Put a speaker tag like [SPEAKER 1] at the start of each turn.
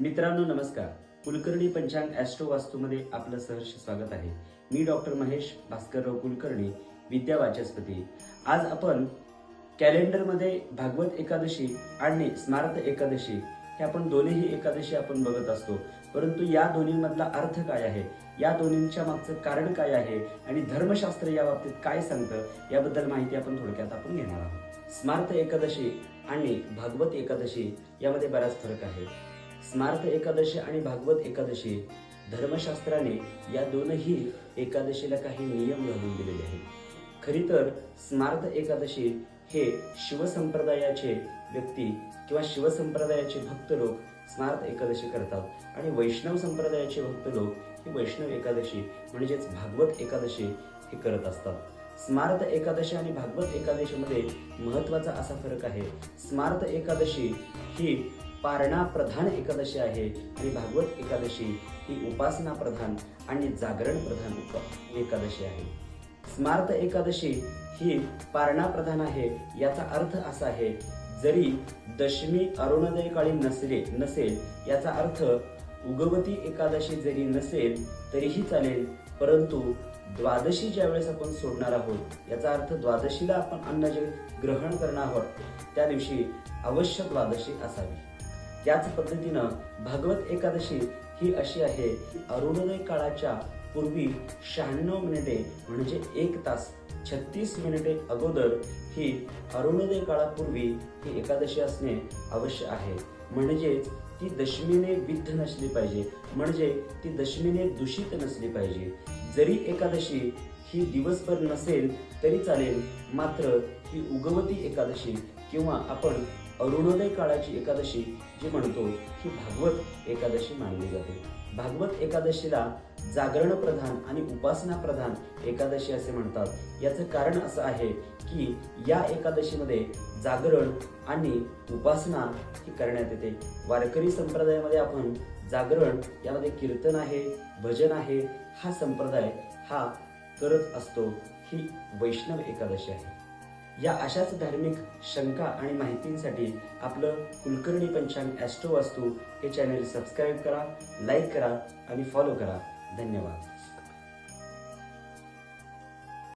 [SPEAKER 1] मित्रांनो नमस्कार. कुलकर्णी पंचांग ॲस्ट्रो वास्तूमध्ये आपलं सहर्ष स्वागत आहे. मी डॉक्टर महेश भास्करराव कुलकर्णी विद्या वाचस्पती. आज आपण कॅलेंडरमध्ये भागवत एकादशी आणि स्मार्त एकादशी हे आपण दोन्हीही एकादशी आपण बघत असतो. परंतु या दोन्हीमधला अर्थ काय आहे? या दोन्हींच्या मागचं कारण काय आहे? आणि धर्मशास्त्र या बाबतीत काय सांगतं? याबद्दल माहिती आपण थोडक्यात आपण घेणार आहोत. स्मार्त एकादशी आणि भागवत एकादशी यामध्ये बराच फरक आहे. स्मार्त एकादशी आणि भागवत एकादशी धर्मशास्त्राने या दोनही एकादशीला काही नियम घालून दिलेले आहेत. खरी तर स्मार्त एकादशी हे शिवसंप्रदायाचे व्यक्ती किंवा शिवसंप्रदायाचे भक्त लोक स्मार्त एकादशी करतात आणि वैष्णव संप्रदायाचे भक्त लोक ही वैष्णव एकादशी म्हणजेच भागवत एकादशी हे करत असतात. स्मार्त एकादशी आणि भागवत एकादशीमध्ये महत्त्वाचा असा फरक आहे. स्मार्थ एकादशी ही पारणा प्रधान एकादशी आहे आणि भागवत एकादशी ही उपासना प्रधान आणि जागरण प्रधान एकादशी आहे. स्मार्त एकादशी ही पारणा प्रधान आहे याचा अर्थ असा आहे जरी दशमी अरुणोदय काळी नसले नसेल याचा अर्थ उगवती एकादशी जरी नसेल तरीही चालेल परंतु द्वादशी ज्यावेळेस आपण सोडणार आहोत याचा अर्थ द्वादशीला आपण अन्न जे ग्रहण करणार आहोत त्या दिवशी अवश्य द्वादशी असावी. त्याच पद्धतीनं भागवत एकादशी ही अशी आहे की अरुणोदय काळाच्या पूर्वी शहाण्णव मिनिटे म्हणजे एक तास छत्तीस मिनिटे अगोदर ही अरुणोदय काळापूर्वी ही एकादशी असणे अवश्य आहे. म्हणजेच ती दशमीने विद्ध नसली पाहिजे. म्हणजे ती दशमीने दूषित नसली पाहिजे. जरी एकादशी ही दिवसभर नसेल तरी चालेल. मात्र ही उगवती एकादशी किंवा आपण अरुणोदय काळाची एकादशी जी म्हणतो ही भागवत एकादशी मानली जाते. भागवत एकादशीला जागरण प्रधान आणि उपासना प्रधान एकादशी असे म्हणतात. याचं कारण असं आहे की या एकादशीमध्ये जागरण आणि उपासना ही करण्यात येते. वारकरी संप्रदायामध्ये आपण जागरण यामध्ये कीर्तन आहे भजन आहे हा संप्रदाय हा करत असतो. ही वैष्णव एकादशी आहे. या अशाच धार्मिक शंका आणि माहितींसाठी आपलं कुलकर्णी पंचांग ॲस्ट्रो वास्तू हे चॅनल सबस्क्राईब करा लाईक करा आणि फॉलो करा. धन्यवाद.